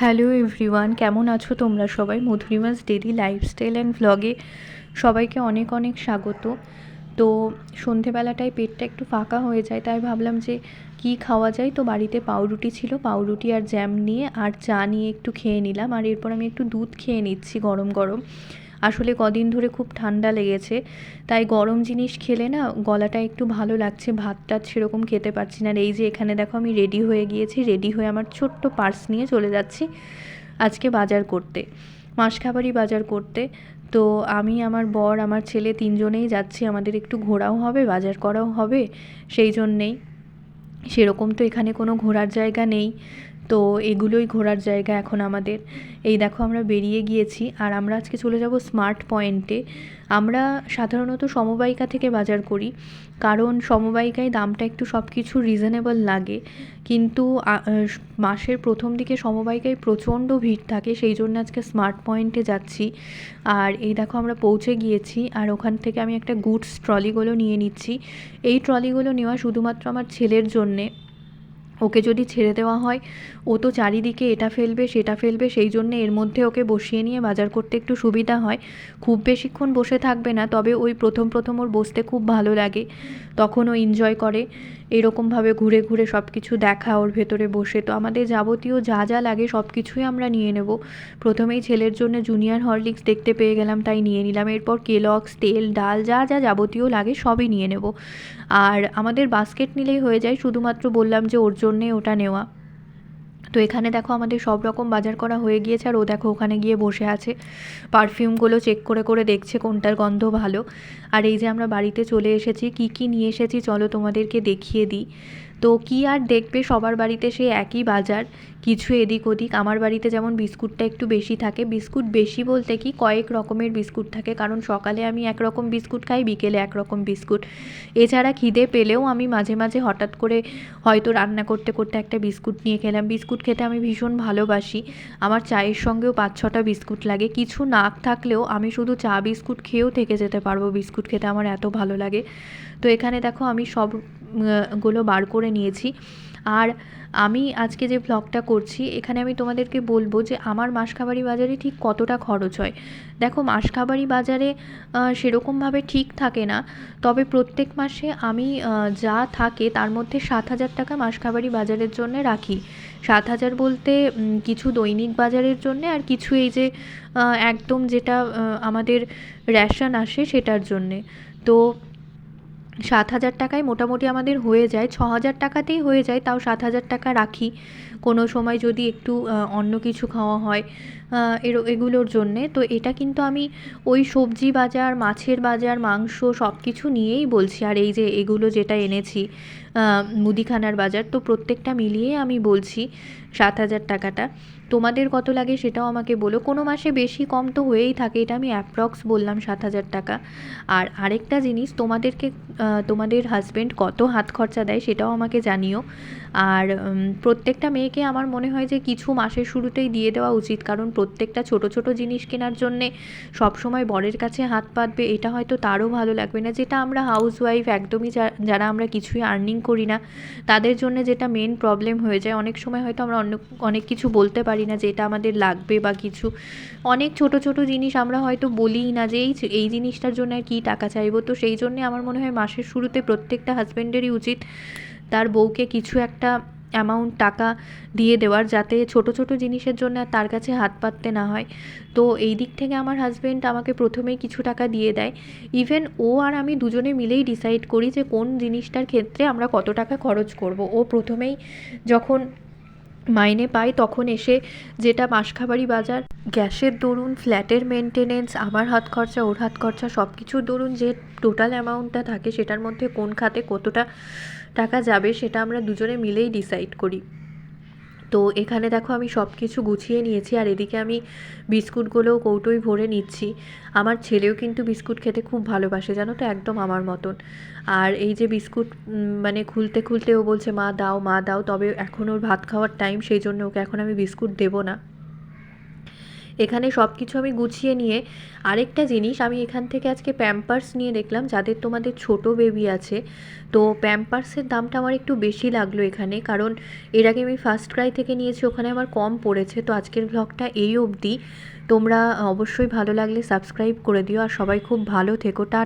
Hello everyone কেমন আছো তোমরা সবাই? মধুরিমাস ডেলি লাইফস্টাইল অ্যান্ড ভ্লগে সবাইকে অনেক অনেক স্বাগত। তো সন্ধেবেলাটায় পেটটা একটু ফাঁকা হয়ে যায়, তাই ভাবলাম যে কি খাওয়া যায়? তো বাড়িতে পাউরুটি ছিল, পাউরুটি আর জ্যাম নিয়ে আর চা নিয়ে একটু খেয়ে নিলাম। আর এরপর আমি একটু দুধ খেয়ে নিচ্ছি গরম গরম। আসলে কদিন ধরে খুব ঠান্ডা লেগেছে। তাই গরম জিনিস খেলে না গলাটা একটু ভালো লাগছে ভাত টাত সেরকম খেতে পারছি না। আর এই যে এখানে দেখো আমি রেডি হয়ে গিয়েছি রেডি হয়ে আমার ছোট্ট পার্স নিয়ে চলে যাচ্ছি আজকে বাজার করতে মাসখাবারি বাজার করতে। তো আমি, আমার বর, আমার ছেলে তিনজনেই যাচ্ছি, আমাদের একটু ঘোরাও হবে, বাজার করাও হবে, সেই জন্যেই। সেরকম তো এখানে কোনো ঘোরার জায়গা নেই। তো এগুলোই ঘোরার জায়গা এখন আমাদের। এই দেখো আমরা বেরিয়ে গিয়েছি আর আমরা আজকে চলে যাব স্মার্ট পয়েন্টে। আমরা সাধারণত সমবায়িকা থেকে বাজার করি, কারণ সমবায়িকায় দামটা একটু সব কিছু রিজনেবল লাগে। কিন্তু মাসের প্রথম দিকে সমবায়িকায় প্রচণ্ড ভিড় থাকে, সেই জন্য আজকে স্মার্ট পয়েন্টে যাচ্ছি। আর এই দেখো আমরা পৌঁছে গিয়েছি আর ওখান থেকে আমি একটা গুডস ট্রলিগুলো নিয়ে নিচ্ছি। এই ট্রলিগুলো নেওয়া শুধুমাত্র আমার ছেলের জন্যে। ওকে যদি ছেড়ে দেওয়া হয়, ও তো চারিদিকে এটা ফেলবে, সেটা ফেলবে, সেই জন্য এর মধ্যে ওকে বসিয়ে নিয়ে বাজার করতে একটু সুবিধা হয়। খুব বেশিক্ষণ বসে থাকবে না, তবে ওই প্রথম প্রথম ওর বসতে খুব ভালো লাগে, তখন ও এনজয় করে। এরকমভাবে ঘুরে ঘুরে সব কিছু দেখা ওর ভেতরে বসে। তো আমাদের যাবতীয় যা যা লাগে সব কিছুই আমরা নিয়ে নেব। প্রথমেই ছেলের জন্য জুনিয়র হরলিক্স দেখতে পেয়ে গেলাম, তাই নিয়ে নিলাম। এরপর কেলক্স তেল, ডাল, যা যা যাবতীয় লাগে সবই নিয়ে নেব। আর আমাদের বাস্কেট নিলেই হয়ে যায়, শুধুমাত্র বললাম যে ওর জন্যে ওটা নেওয়া। তো এখানে দেখো আমাদের সব রকম বাজার করা হয়ে গিয়েছে আর ও দেখো ওখানে গিয়ে বসে আছে। পারফিউমগুলো চেক করে করে দেখছে কোনটার গন্ধ ভালো। আর এই যে আমরা বাড়িতে চলে এসেছি, কি কি নিয়ে এসেছি চলো তোমাদেরকে দেখিয়ে দিই। তো কি আর দেখবে সবার বাড়িতে সেই একই বাজার, কিছু এদিক ওদিক। আমার বাড়িতে যেমন বিস্কুটটা একটু বেশি থাকে, বিস্কুট বেশি বলতে কি কয়েক রকমের বিস্কুট থাকে। কারণ সকালে আমি একরকম বিস্কুট খাই, বিকেলে একরকম বিস্কুট। এছাড়া খিদে পেলেও আমি মাঝে মাঝে হঠাৎ করে হয়তো রান্না করতে করতে একটা বিস্কুট নিয়ে খেলাম। বিস্কুট খেতে আমি ভীষণ ভালোবাসি। আমার চায়ের সঙ্গেও পাঁচ ছটা বিস্কুট লাগে। কিছু না থাকলেও আমি শুধু চা বিস্কুট খেয়েও থেকে যেতে পারব বিস্কুট খেতে। আমার এত ভালো লাগে। তো এখানে দেখো আমি সবগুলো বার করে নিয়েছি। আর আমি আজকে যে ভ্লগটা করছি, এখানে আমি তোমাদেরকে বলব যে আমার মাসখাবাড়ি বাজারে ঠিক কতটা খরচ হয়। দেখো মাসখাবাড়ি বাজারে সেরকমভাবে ঠিক থাকে না। তবে প্রত্যেক মাসে আমি যা থাকে তার মধ্যে সাত হাজার টাকা মাসখাবাড়ি বাজারের জন্য রাখি। সাত হাজার বলতে কিছু দৈনিক বাজারের জন্যে আর কিছু এই যে একদম যেটা আমাদের রেশন আসে সেটার জন্যে। তো সাত হাজার টাকায় মোটামুটি আমাদের হয়ে যায়, ছ হাজার টাকাতেই হয়ে যায়, তাও সাত হাজার টাকা রাখি। কোনো সময় যদি একটু অন্য কিছু খাওয়া হয় এর, এগুলোর জন্যে। তো এটা কিন্তু আমি ওই সবজি বাজার, মাছের বাজার, মাংস সব কিছু নিয়েই বলছি। আর এই যে এগুলো যেটা এনেছি মুদিখানার বাজার। তো প্রত্যেকটা মিলিয়ে আমি বলছি সাত হাজার টাকাটা। তোমাদের কত লাগে সেটাও আমাকে বলো। কোনো মাসে বেশি কম তো হয়েই থাকে। এটা আমি অ্যাপ্রক্স বললাম সাত হাজার টাকা। আর আরেকটা জিনিস, তোমাদেরকে তোমাদের হাজব্যান্ড কত হাত খরচা দেয় সেটাও আমাকে জানিও। আর প্রত্যেকটা মেয়েকে আমার মনে হয় যে কিছু মাসের শুরুতেই দিয়ে দেওয়া উচিত। কারণ প্রত্যেকটা ছোট ছোট জিনিস কেনার জন্যে সবসময় বরের কাছে হাত পাতবে। এটা হয়তো তারও ভালো লাগবে না। যেটা আমরা হাউস ওয়াইফ একদমই যারা আমরা কিছুই আর্নিং করি না। তাদের জন্য যেটা মেন প্রবলেম হয়ে যায়, অনেক সময় হয়তো আমরা অন্য অনেক কিছু বলতে পারি না যে এটা আমাদের লাগবে বা কিছু। অনেক ছোট ছোট জিনিস আমরা হয়তো বলিই না যে এই এই জিনিসটার জন্য আর কী টাকা চাইব। তো সেই জন্যে আমার মনে হয় মাসের শুরুতে প্রত্যেকটা হাজব্যান্ডেরই উচিত তার বউকে কিছু একটা অ্যামাউন্ট টাকা দিয়ে দেওয়ার যাতে ছোট ছোট জিনিসের জন্য আর তার কাছে হাত পাততে না হয়। তো এই দিক থেকে আমার হাজব্যান্ড আমাকে প্রথমেই কিছু টাকা দিয়ে দেয়। ইভেন ও আর আমি দুজনে মিলেই ডিসাইড করি যে কোন জিনিসটার ক্ষেত্রে আমরা কত টাকা খরচ করব। ও প্রথমেই যখন মাইনে পাই তখন এসে যেটা মাসখাবাড়ি বাজার, গ্যাসের দরুন, ফ্ল্যাটের মেনটেনেন্স আমার হাত খরচা, ওর হাত খরচা সব কিছুর দরুন যে টোটাল অ্যামাউন্টটা থাকে সেটার মধ্যে কোন খাতে কতটা টাকা যাবে সেটা আমরা দুজনে মিলেই ডিসাইড করি। তো এখানে দেখো আমি সব কিছু গুছিয়ে নিয়েছি আর এদিকে আমি বিস্কুটগুলোও কৌটোই ভরে নিচ্ছি। আমার ছেলেও কিন্তু বিস্কুট খেতে খুব ভালোবাসে, জানো তো? একদম আমার মতন। আর এই যে বিস্কুট মানে খুলতে খুলতে ও বলছে, মা, দাও মা, দাও। তবে এখন ওর ভাত খাওয়ার টাইম সেই জন্য ওকে এখন আমি বিস্কুট দেবো না। এখানে সব কিছু আমি গুছিয়ে নিয়ে আরেকটা জিনিস, আমি এখান থেকে আজকে প্যাম্পার্স নিয়ে দেখলাম, যাদের তোমাদের ছোট বেবি আছে। তো প্যাম্পার্সের দামটা আমার একটু বেশি লাগল এখানে, কারণ এর আগে আমি ফার্স্ট ক্রাই থেকে নিয়েছি, ওখানে আমার কম পড়েছে, তো আজকের ব্লগটা এই অবধি। তোমরা অবশ্যই ভালো লাগলে সাবস্ক্রাইব করে দিও, আর সবাই খুব ভালো থেকো, টা